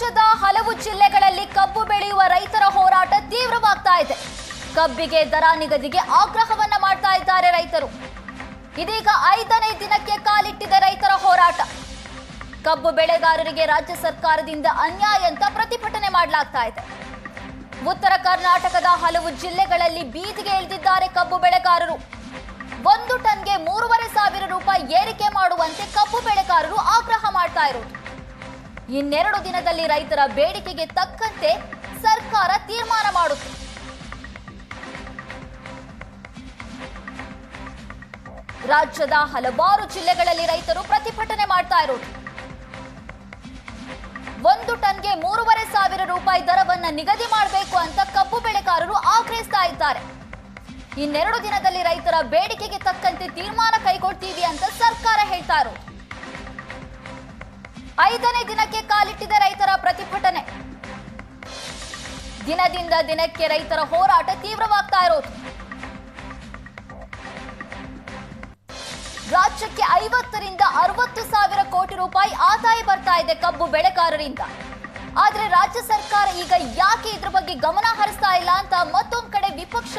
ರಾಜ್ಯದ ಹಲವು ಜಿಲ್ಲೆಗಳಲ್ಲಿ ಕಬ್ಬು ಬೆಳೆಯುವ ರೈತರ ಹೋರಾಟ ತೀವ್ರವಾಗ್ತಾ ಇದೆ. ಕಬ್ಬಿಗೆ ದರ ನಿಗದಿಗೆ ಆಗ್ರಹವನ್ನ ಮಾಡ್ತಾ ಇದ್ದಾರೆ ರೈತರು. ಇದೀಗ ಐದನೇ ದಿನಕ್ಕೆ ಕಾಲಿಟ್ಟಿದೆ ರೈತರ ಹೋರಾಟ. ಕಬ್ಬು ಬೆಳೆಗಾರರಿಗೆ ರಾಜ್ಯ ಸರ್ಕಾರದಿಂದ ಅನ್ಯಾಯ ಅಂತ ಪ್ರತಿಭಟನೆ ಮಾಡಲಾಗ್ತಾ ಇದೆ. ಉತ್ತರ ಕರ್ನಾಟಕದ ಹಲವು ಜಿಲ್ಲೆಗಳಲ್ಲಿ ಬೀದಿಗೆ ಇಳಿದಿದ್ದಾರೆ ಕಬ್ಬು ಬೆಳೆಗಾರರು. ಒಂದು ಟನ್ಗೆ ಮೂರುವರೆ ಸಾವಿರ ರೂಪಾಯಿ ಏರಿಕೆ ಮಾಡುವಂತೆ ಕಬ್ಬು ಬೆಳೆಗಾರರು ಆಗ್ರಹ ಮಾಡ್ತಾ ಇರೋದು. ಇನ್ನೆರಡು ದಿನದಲ್ಲಿ ರೈತರ ಬೇಡಿಕೆಗೆ ತಕ್ಕಂತೆ ಸರ್ಕಾರ ತೀರ್ಮಾನ ಮಾಡುತ್ತೆ. ರಾಜ್ಯದ ಹಲವಾರು ಜಿಲ್ಲೆಗಳಲ್ಲಿ ರೈತರು ಪ್ರತಿಭಟನೆ ಮಾಡ್ತಾ ಇರೋದು ಒಂದು ಟನ್ಗೆ ಮೂರುವರೆ ಸಾವಿರ ರೂಪಾಯಿ ದರವನ್ನ ನಿಗದಿ ಮಾಡಬೇಕು ಅಂತ ಕಬ್ಬು ಬೆಳೆಗಾರರು ಆಗ್ರಹಿಸ್ತಾ ಇದ್ದಾರೆ. ಇನ್ನೆರಡು ದಿನದಲ್ಲಿ ರೈತರ ಬೇಡಿಕೆಗೆ ತಕ್ಕಂತೆ ತೀರ್ಮಾನ ಕೈಗೊಳ್ತೀವಿ ಅಂತ ಸರ್ಕಾರ ಹೇಳ್ತಾ ಇರೋದು. ಐದನೇ ದಿನಕ್ಕೆ ಕಾಲಿಟ್ಟಿದೆ ರೈತರ ಪ್ರತಿಭಟನೆ. ದಿನದಿಂದ ದಿನಕ್ಕೆ ರೈತರ ಹೋರಾಟ ತೀವ್ರವಾಗ್ತಾ ಇರೋದು. ರಾಜ್ಯಕ್ಕೆ ಐವತ್ತರಿಂದ ಅರವತ್ತು ಸಾವಿರ ಕೋಟಿ ರೂಪಾಯಿ ಆದಾಯ ಬರ್ತಾ ಇದೆ ಕಬ್ಬು ಬೆಳೆಗಾರರಿಂದ. ಆದ್ರೆ ರಾಜ್ಯ ಸರ್ಕಾರ ಈಗ ಯಾಕೆ ಇದ್ರ ಬಗ್ಗೆ ಗಮನ ಹರಿಸ್ತಾ ಇಲ್ಲ ಅಂತ ಮತ್ತೊಂದು ಕಡೆ ವಿಪಕ್ಷ,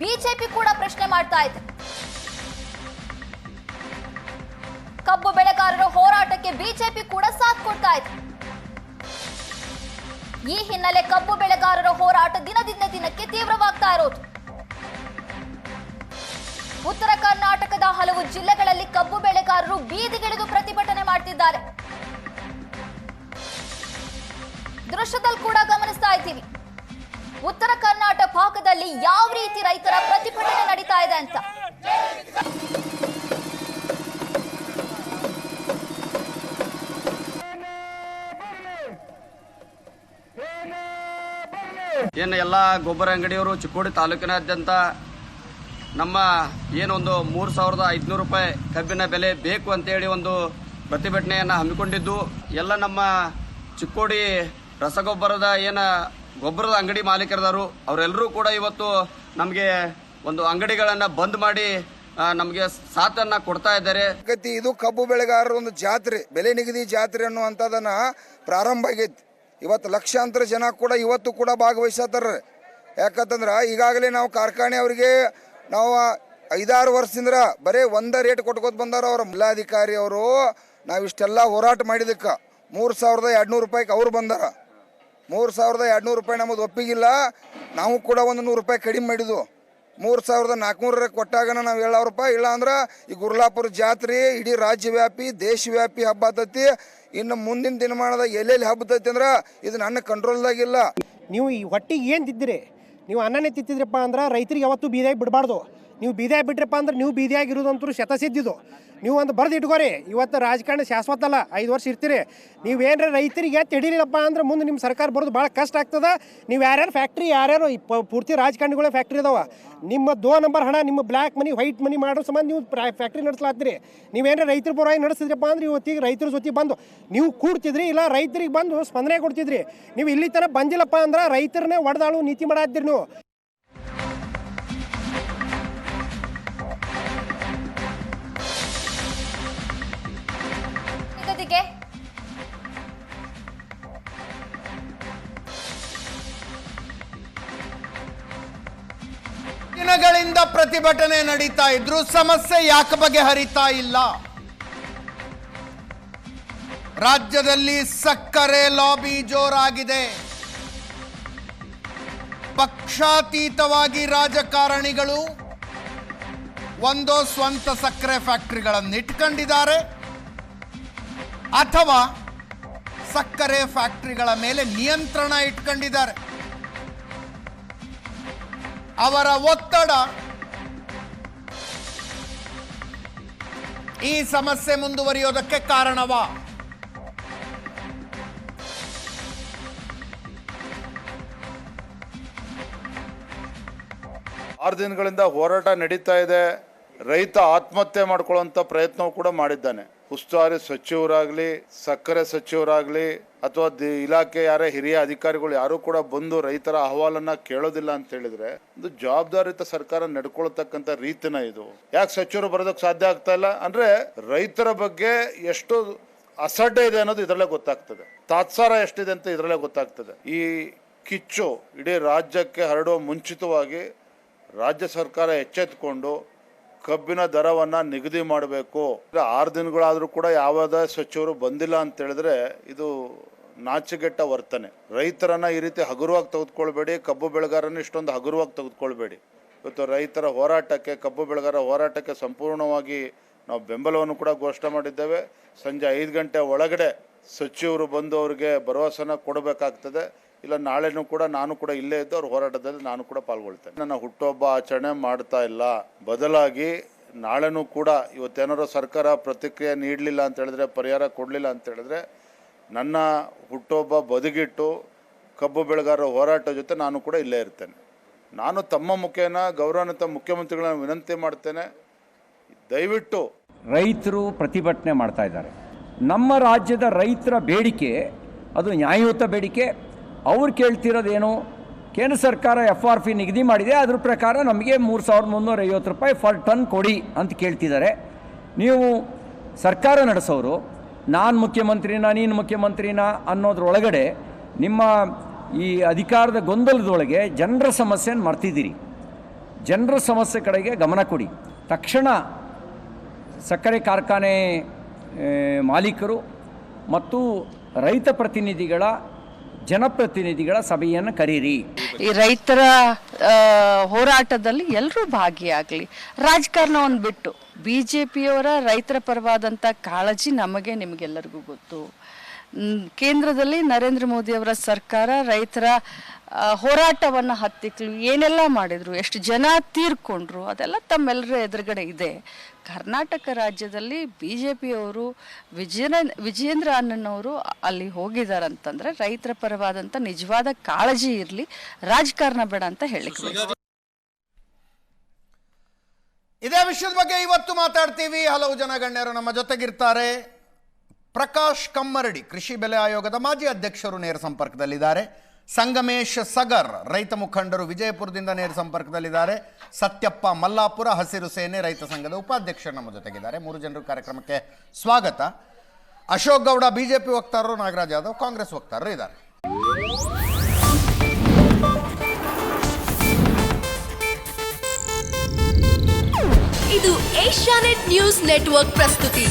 ಬಿಜೆಪಿ ಕೂಡ ಪ್ರಶ್ನೆ ಮಾಡ್ತಾ ಇದೆ. ಕಬ್ಬು ಬೆಳೆಗಾರರ ಹೋರಾಟಕ್ಕೆ ಬಿಜೆಪಿ ಕೂಡ ಸಾಥ್ ಕೊಡ್ತಾ ಇದೆ. ಈ ಹಿನ್ನೆಲೆ ಕಬ್ಬು ಬೆಳೆಗಾರರ ಹೋರಾಟ ದಿನದಿಂದ ದಿನಕ್ಕೆ ತೀವ್ರವಾಗ್ತಾ ಇರೋದು. ಉತ್ತರ ಕರ್ನಾಟಕದ ಹಲವು ಜಿಲ್ಲೆಗಳಲ್ಲಿ ಕಬ್ಬು ಬೆಳೆಗಾರರು ಬೀದಿಗಿಳಿದು ಪ್ರತಿಭಟನೆ ಮಾಡ್ತಿದ್ದಾರೆ. ದೃಶ್ಯದಲ್ಲಿ ಕೂಡ ಗಮನಿಸ್ತಾ ಇದ್ದೀವಿ. ಉತ್ತರ ಕರ್ನಾಟಕ ಭಾಗದಲ್ಲಿ ಯಾವ ರೀತಿ ರೈತರ ಪ್ರತಿಭಟನೆ ನಡೀತಾ ಏನು ಎಲ್ಲ ಗೊಬ್ಬರ ಅಂಗಡಿಯವರು ಚಿಕ್ಕೋಡಿ ತಾಲೂಕಿನಾದ್ಯಂತ ನಮ್ಮ ಏನೊಂದು ಮೂರು ಸಾವಿರದ ಐದುನೂರು ರೂಪಾಯಿ ಕಬ್ಬಿನ ಬೆಲೆ ಬೇಕು ಅಂತೇಳಿ ಒಂದು ಪ್ರತಿಭಟನೆಯನ್ನು ಹಮ್ಮಿಕೊಂಡಿದ್ದು. ಎಲ್ಲ ನಮ್ಮ ಚಿಕ್ಕೋಡಿ ರಸಗೊಬ್ಬರದ ಏನ ಗೊಬ್ಬರದ ಅಂಗಡಿ ಮಾಲೀಕರದಾರು. ಅವರೆಲ್ಲರೂ ಕೂಡ ಇವತ್ತು ನಮಗೆ ಒಂದು ಅಂಗಡಿಗಳನ್ನು ಬಂದ್ ಮಾಡಿ ನಮಗೆ ಸಾಥನ್ನ ಕೊಡ್ತಾ ಇದ್ದಾರೆ. ಇದು ಕಬ್ಬು ಬೆಳೆಗಾರರ ಒಂದು ಜಾತ್ರೆ. ಬೆಲೆ ನಿಗದಿ ಜಾತ್ರೆ ಅನ್ನುವಂಥದ್ದನ್ನು ಪ್ರಾರಂಭ ಆಗೈತಿ. ಇವತ್ತು ಲಕ್ಷಾಂತರ ಜನ ಕೂಡ ಇವತ್ತು ಕೂಡ ಭಾಗವಹಿಸತ್ತಾರ ಯಾಕಂತಂದ್ರೆ ಈಗಾಗಲೇ ನಾವು ಕಾರ್ಖಾನೆ ಅವರಿಗೆ ನಾವು ಐದಾರು ವರ್ಷದಿಂದ ಬರೀ ಒಂದೇ ರೇಟ್ ಕೊಟ್ಕೋತ ಬಂದಾರ ಅವ್ರ ಜಿಲ್ಲಾಧಿಕಾರಿ ಅವರು. ನಾವು ಇಷ್ಟೆಲ್ಲ ಹೋರಾಟ ಮಾಡಿದಕ್ಕೆ ಮೂರು ಸಾವಿರದ ಎರಡ್ನೂರು ರೂಪಾಯಿಗೆ ಅವ್ರು ಬಂದಾರ. ಮೂರು ಸಾವಿರದ ಎರಡ್ನೂರು ರೂಪಾಯಿ ನಮ್ಮದು ಒಪ್ಪಿಗಿಲ್ಲ. ನಾವು ಕೂಡ ಒಂದು ನೂರು ರೂಪಾಯಿ ಕಡಿಮೆ ಮಾಡಿದ್ವು. ಮೂರು ಸಾವಿರದ ನಾಲ್ಕುನೂರ ಕೊಟ್ಟಾಗನ ನಾವು ಏಳು ರೂಪಾಯಿ, ಇಲ್ಲ ಅಂದ್ರೆ ಈ ಗುರ್ಲಾಪುರ ಜಾತ್ರೆ, ಇಡೀ ರಾಜ್ಯವ್ಯಾಪಿ ದೇಶವ್ಯಾಪಿ ಹಬ್ಬ ಆತತಿ. ಇನ್ನು ಮುಂದಿನ ದಿನಮಾನದ ಎಲ್ಲೆಲ್ಲಿ ಹಬ್ಬತೈತಿ ಅಂದ್ರೆ ಇದು ನನ್ನ ಕಂಟ್ರೋಲ್ದಾಗಿಲ್ಲ ನೀವು ಈ ಹೊಟ್ಟಿಗೆ ಏನು ತಿದ್ದಿರಿ? ನೀವು ಅನ್ನನೇ ತಿತ್ತಿದ್ರಪ್ಪ ಅಂದ್ರೆ ರೈತರಿಗೆ ಯಾವತ್ತೂ ಬೀದಾಗಿ ಬಿಡಬಾರ್ದು. ನೀವು ಬೀದಿಯಾಗಿ ಬಿಟ್ರಪ್ಪ ಅಂದ್ರೆ ನೀವು ಬೀದಿಯಾಗಿ ಇರೋದಂತೂ ಶತಸಿದ್ದಿದ್ದು ನೀವು ಒಂದು ಬರ್ದು ಇಟ್ಕೋರಿ. ಇವತ್ತು ರಾಜಕಾರಣ ಶಾಶ್ವತ ಅಲ್ಲ. ಐದು ವರ್ಷ ಇರ್ತೀರಿ. ನೀವೇನರ ರೈತರಿಗೆ ತಡಿಲಿಲ್ಲಪ್ಪ ಅಂದ್ರೆ ಮುಂದೆ ನಿಮ್ಮ ಸರ್ಕಾರ ಬರೋದು ಭಾಳ ಕಷ್ಟ ಆಗ್ತದೆ. ನೀವು ಯಾರ್ಯಾರು ಫ್ಯಾಕ್ಟ್ರಿ ಯಾರ್ಯಾರು ಪೂರ್ತಿ ರಾಜಕಾರಣಿಗಳೇ ಫ್ಯಾಕ್ಟ್ರಿ ಇದಾವೆ ನಿಮ್ಮ ದೋ ನಂಬರ್ ಹಣ, ನಿಮ್ಮ ಬ್ಲ್ಯಾಕ್ ಮನಿ ವೈಟ್ ಮನಿ ಮಾಡೋ ಸಂಬಂಧ ನೀವು ಫ್ಯಾಕ್ಟ್ರಿ ನಡೆಸ್ಲಾತ್ತೀರಿ. ನೀವೇನರ ರೈತರ ಪರವಾಗಿ ನಡೆಸಿದ್ರಪ್ಪ ಅಂದ್ರೆ ಇವತ್ತಿಗೆ ರೈತರ ಜೊತೆ ಬಂದು ನೀವು ಕೂಡ್ತಿದ್ರಿ, ಇಲ್ಲ ರೈತರಿಗೆ ಬಂದು ಸ್ಪಂದನೆ ಕೊಡ್ತಿದ್ರಿ. ನೀವು ಇಲ್ಲಿ ತನಕ ಬಂದಿಲ್ಲಪ್ಪ ಅಂದ್ರೆ ರೈತರನ್ನೇ ಒಡೆದಾಳು, ನೀತಿ ಮಾಡಾತ್ತೀರಿ ನೀವು. ದಿನಗಳಿಂದ ಪ್ರತಿಭಟನೆ ನಡೀತಾ ಇದ್ರು, ಸಮಸ್ಯೆ ಯಾಕೆ ಬಗೆಹರಿತಾ ಇಲ್ಲ? ರಾಜ್ಯದಲ್ಲಿ ಸಕ್ಕರೆ ಲಾಬಿ ಜೋರಾಗಿದೆ. ಪಕ್ಷಾತೀತವಾಗಿ ರಾಜಕಾರಣಿಗಳು ಒಂದೋ ಸ್ವಂತ ಸಕ್ಕರೆ ಫ್ಯಾಕ್ಟರಿಗಳನ್ನು ಇಟ್ಕೊಂಡಿದ್ದಾರೆ, ಅಥವಾ ಸಕ್ಕರೆ ಫ್ಯಾಕ್ಟರಿಗಳ ಮೇಲೆ ನಿಯಂತ್ರಣ ಇಟ್ಕೊಂಡಿದ್ದಾರೆ. ಅವರ ಒತ್ತಡ. ಈ ಸಮಸ್ಯೆ ಮುಂದುವರಿಯೋದಕ್ಕೆ ಕಾರಣವ? ಆರು ದಿನಗಳಿಂದ ಹೋರಾಟ ನಡೀತಾ ಇದೆ. ರೈತ ಆತ್ಮಹತ್ಯೆ ಮಾಡ್ಕೊಳ್ಳುವಂತ ಪ್ರಯತ್ನವೂ ಕೂಡ ಮಾಡಿದ್ದಾನೆ. ಉಸ್ತುವಾರಿ ಸಚಿವರಾಗಲಿ, ಸಕ್ಕರೆ ಸಚಿವರಾಗಲಿ, ಅಥವಾ ದಿ- ಇಲಾಖೆ ಯಾರೇ ಹಿರಿಯ ಅಧಿಕಾರಿಗಳು ಯಾರೂ ಕೂಡ ಬಂದು ರೈತರ ಅಹವಾಲನ್ನ ಕೇಳೋದಿಲ್ಲ ಅಂತ ಹೇಳಿದ್ರೆ, ಒಂದು ಜವಾಬ್ದಾರಿತ ಸರ್ಕಾರ ನಡ್ಕೊಳ್ತಕ್ಕಂಥ ರೀತಿನ ಇದು. ಯಾಕೆ ಸಚಿವರು ಬರೋದಕ್ಕೆ ಸಾಧ್ಯ ಆಗ್ತಾ ಇಲ್ಲ? ಅಂದ್ರೆ ರೈತರ ಬಗ್ಗೆ ಎಷ್ಟು ಅಸಡ್ಡೆ ಇದೆ ಅನ್ನೋದು ಇದರಲ್ಲೇ ಗೊತ್ತಾಗ್ತದೆ. ತಾತ್ಸಾರ ಎಷ್ಟಿದೆ ಅಂತ ಇದರಲ್ಲೇ ಗೊತ್ತಾಗ್ತದೆ. ಈ ಕಿಚ್ಚು ಇಡೀ ರಾಜ್ಯಕ್ಕೆ ಹರಡುವ ಮುಂಚಿತವಾಗಿ ರಾಜ್ಯ ಸರ್ಕಾರ ಎಚ್ಚೆತ್ತುಕೊಂಡು ಕಬ್ಬಿನ ದರವನ್ನು ನಿಗದಿ ಮಾಡಬೇಕು. ಆರು ದಿನಗಳಾದರೂ ಕೂಡ ಯಾವುದೇ ಸಚಿವರು ಬಂದಿಲ್ಲ ಅಂತ ಹೇಳಿದ್ರೆ ಇದು ನಾಚಿಗೆಟ್ಟ ವರ್ತನೆ. ರೈತರನ್ನ ಈ ರೀತಿ ಹಗುರವಾಗಿ ತೆಗೆದುಕೊಳ್ಬೇಡಿ, ಕಬ್ಬು ಬೆಳೆಗಾರನ ಇಷ್ಟೊಂದು ಹಗುರವಾಗಿ ತೆಗೆದುಕೊಳ್ಬೇಡಿ. ಇವತ್ತು ರೈತರ ಹೋರಾಟಕ್ಕೆ, ಕಬ್ಬು ಬೆಳೆಗಾರ ಹೋರಾಟಕ್ಕೆ ಸಂಪೂರ್ಣವಾಗಿ ನಾವು ಬೆಂಬಲವನ್ನು ಕೂಡ ಘೋಷಣೆ ಮಾಡಿದ್ದೇವೆ. ಸಂಜೆ ಐದು ಗಂಟೆ ಒಳಗಡೆ ಸಚಿವರು ಬಂದು ಅವರಿಗೆ ಭರವಸೆನ ಕೊಡಬೇಕಾಗ್ತದೆ. ಇಲ್ಲ, ನಾಳೆನೂ ಕೂಡ ನಾನು ಕೂಡ ಇಲ್ಲೇ ಇದ್ದು ಅವ್ರ ಹೋರಾಟದಲ್ಲಿ ನಾನು ಕೂಡ ಪಾಲ್ಗೊಳ್ತೇನೆ. ನನ್ನ ಹುಟ್ಟುಹಬ್ಬ ಆಚರಣೆ ಮಾಡ್ತಾ ಇಲ್ಲ. ಬದಲಾಗಿ ನಾಳೆನೂ ಕೂಡ ಇವತ್ತೇನಾರು ಸರ್ಕಾರ ಪ್ರತಿಕ್ರಿಯೆ ನೀಡಲಿಲ್ಲ ಅಂತ ಹೇಳಿದ್ರೆ, ಪರಿಹಾರ ಕೊಡಲಿಲ್ಲ ಅಂತ ಹೇಳಿದ್ರೆ, ನನ್ನ ಹುಟ್ಟುಹಬ್ಬ ಬದುಗಿಟ್ಟು ಕಬ್ಬು ಬೆಳೆಗಾರರ ಹೋರಾಟ ಜೊತೆ ನಾನು ಕೂಡ ಇಲ್ಲೇ ಇರ್ತೇನೆ. ನಾನು ತಮ್ಮ ಮುಖೇನ, ಗೌರವಾನ್ವಿತ ಮುಖ್ಯಮಂತ್ರಿಗಳನ್ನು ವಿನಂತಿ ಮಾಡ್ತೇನೆ. ದಯವಿಟ್ಟು ರೈತರು ಪ್ರತಿಭಟನೆ ಮಾಡ್ತಾ ಇದ್ದಾರೆ. ನಮ್ಮ ರಾಜ್ಯದ ರೈತರ ಬೇಡಿಕೆ, ಅದು ನ್ಯಾಯಯುತ ಬೇಡಿಕೆ ಅವ್ರು ಕೇಳ್ತಿರೋದೇನು? ಕೇಂದ್ರ ಸರ್ಕಾರ ಎಫ್ ಆರ್ ಪಿ ನಿಗದಿ ಮಾಡಿದೆ, ಅದ್ರ ಪ್ರಕಾರ ನಮಗೆ ಮೂರು ಸಾವಿರದ ಮುನ್ನೂರ ಐವತ್ತು ರೂಪಾಯಿ ಫರ್ ಟನ್ ಕೊಡಿ ಅಂತ ಕೇಳ್ತಿದ್ದಾರೆ. ನೀವು ಸರ್ಕಾರ ನಡೆಸೋರು, ನಾನು ಮುಖ್ಯಮಂತ್ರಿನ, ನೀನು ಮುಖ್ಯಮಂತ್ರಿನ ಅನ್ನೋದ್ರೊಳಗಡೆ ನಿಮ್ಮ ಈ ಅಧಿಕಾರದ ಗೊಂದಲದೊಳಗೆ ಜನರ ಸಮಸ್ಯೆನ ಮರ್ತಿದ್ದೀರಿ. ಜನರ ಸಮಸ್ಯೆ ಕಡೆಗೆ ಗಮನ ಕೊಡಿ. ತಕ್ಷಣ ಸಕ್ಕರೆ ಕಾರ್ಖಾನೆ ಮಾಲೀಕರು ಮತ್ತು ರೈತ ಪ್ರತಿನಿಧಿಗಳ ಜನಪ್ರತಿನಿಧಿಗಳ ಸಭೆಯನ್ನು ಕರೀರಿ. ಈ ರೈತರ ಹೋರಾಟದಲ್ಲಿ ಎಲ್ಲರೂ ಭಾಗಿಯಾಗಲಿ. ರಾಜಕಾರಣವನ್ನು ಬಿಟ್ಟು ಬಿ ಜೆ ಪಿಯವರ ರೈತರ ಪರವಾದಂಥ ಕಾಳಜಿ ನಮಗೆ ನಿಮಗೆಲ್ಲರಿಗೂ ಗೊತ್ತು. ಕೇಂದ್ರದಲ್ಲಿ ನರೇಂದ್ರ ಮೋದಿಯವರ ಸರ್ಕಾರ ರೈತರ ಹೋರಾಟವನ್ನು ಹತ್ತಿಕ್ಕಲು ಏನೆಲ್ಲ ಮಾಡಿದರು, ಎಷ್ಟು ಜನ ತೀರ್ಕೊಂಡ್ರು, ಅದೆಲ್ಲ ತಮ್ಮೆಲ್ಲರ ಎದುರುಗಡೆ ಇದೆ. ಕರ್ನಾಟಕ ರಾಜ್ಯದಲ್ಲಿ ಬಿ ಜೆ ಪಿಯವರು ವಿಜಯ ವಿಜೇಂದ್ರ ಅನ್ನನವರು ಅಲ್ಲಿ ಹೋಗಿದಾರಂತಂದ್ರೆ ರೈತರ ಪರವಾದಂಥ ನಿಜವಾದ ಕಾಳಜಿ ಇರಲಿ, ರಾಜಕಾರಣ ಬೇಡ ಅಂತ ಹೇಳಿದ್ರು. ಇದೇ ವಿಷಯದ ಬಗ್ಗೆ ಇವತ್ತು ಮಾತಾಡ್ತೀವಿ. ಹಲವು ಜನ ಗಣ್ಯರು ನಮ್ಮ ಜೊತೆಗಿರ್ತಾರೆ. ಪ್ರಕಾಶ್ ಕಮ್ಮರಡಿ, ಕೃಷಿ ಬೆಲೆ ಆಯೋಗದ ಮಾಜಿ ಅಧ್ಯಕ್ಷರು ನೇರ ಸಂಪರ್ಕದಲ್ಲಿದ್ದಾರೆ. ಸಂಗಮೇಶ್ ಸಗರ್, ರೈತ ಮುಖಂಡರು ವಿಜಯಪುರದಿಂದ ನೇರ ಸಂಪರ್ಕದಲ್ಲಿದ್ದಾರೆ. ಸತ್ಯಪ್ಪ ಮಲ್ಲಾಪುರ, ಹಸಿರು ಸೇನೆ ರೈತ ಸಂಘದ ಉಪಾಧ್ಯಕ್ಷರು ನಮ್ಮ ಜೊತೆಗಿದ್ದಾರೆ. ಮೂರು ಜನರು ಕಾರ್ಯಕ್ರಮಕ್ಕೆ ಸ್ವಾಗತ. ಅಶೋಕ್ ಗೌಡ, ಬಿಜೆಪಿ ವಕ್ತಾರರು, ನಾಗರಾಜ್ ಯಾದವ್, ಕಾಂಗ್ರೆಸ್ ವಕ್ತಾರರು ಇದ್ದಾರೆ. ಇದು ಏಷ್ಯಾನೆಟ್ ನ್ಯೂಸ್ ನೆಟ್ವರ್ಕ್ ಪ್ರಸ್ತುತಿ.